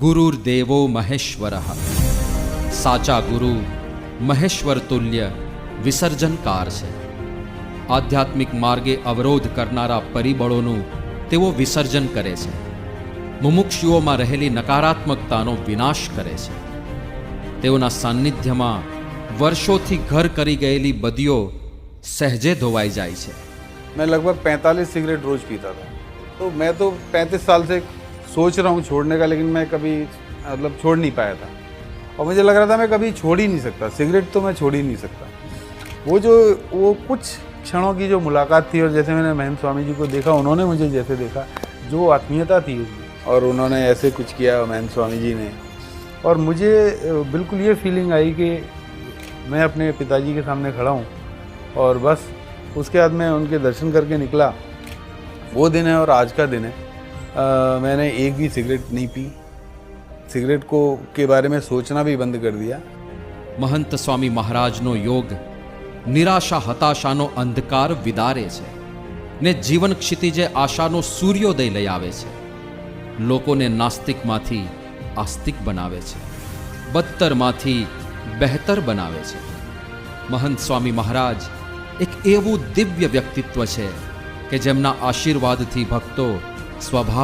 ગુરુર્દેવો મહેશ્વર સાચા ગુરુ મહેશ્વર તુલ્ય વિસર્જનકાર છે આધ્યાત્મિક માર્ગે અવરોધ કરનારા પરિબળોનું તેઓ વિસર્જન કરે છે મુમુક્ષુઓમાં રહેલી નકારાત્મકતાનો વિનાશ કરે છે તેઓના સાન્નિધ્યમાં વર્ષોથી ઘર કરી ગયેલી બદીઓ સહેજે ધોવાઈ જાય છે મેં લગભગ 45 સિગરેટ રોજ પીતા હતા તો મેં તો 35 સાલથી सोच रहा हूँ छोड़ने का, लेकिन मैं कभी मतलब छोड़ नहीं पाया था। और मुझे लग रहा था मैं कभी छोड़ ही नहीं सकता। सिगरेट तो मैं छोड़ ही नहीं सकता। वो जो, वो कुछ क्षणों की जो मुलाकात थी, और जैसे मैंने महंत स्वामी जी को देखा, उन्होंने मुझे जैसे देखा, जो आत्मीयता थी उसमें। और उन्होंने ऐसे कुछ किया महंत स्वामी जी ने। और मुझे बिल्कुल ये फीलिंग आई कि मैं अपने पिताजी के सामने खड़ा हूँ, और बस, उसके बाद मैं उनके दर्शन करके निकला। वो दिन है और आज का दिन है। मैंने एक भी सिगरेट नहीं पी सिगरेट को के बारे में सोचना भी बंद कर दिया મહંત સ્વામી મહારાજનો યોગ નિરાશા હતાશાનો અંધકાર વિદારે છે ને જીવન ક્ષિતિજે આશાનો સૂર્યોદય લઈ આવે છે લોકોને નાસ્તિકમાંથી આસ્તિક બનાવે છે બદતરમાંથી બહેતર બનાવે છે મહંત સ્વામી મહારાજ એક એવું દિવ્ય વ્યક્તિત્વ છે કે જેમના આશીર્વાદથી ભક્તો સ્વભાવ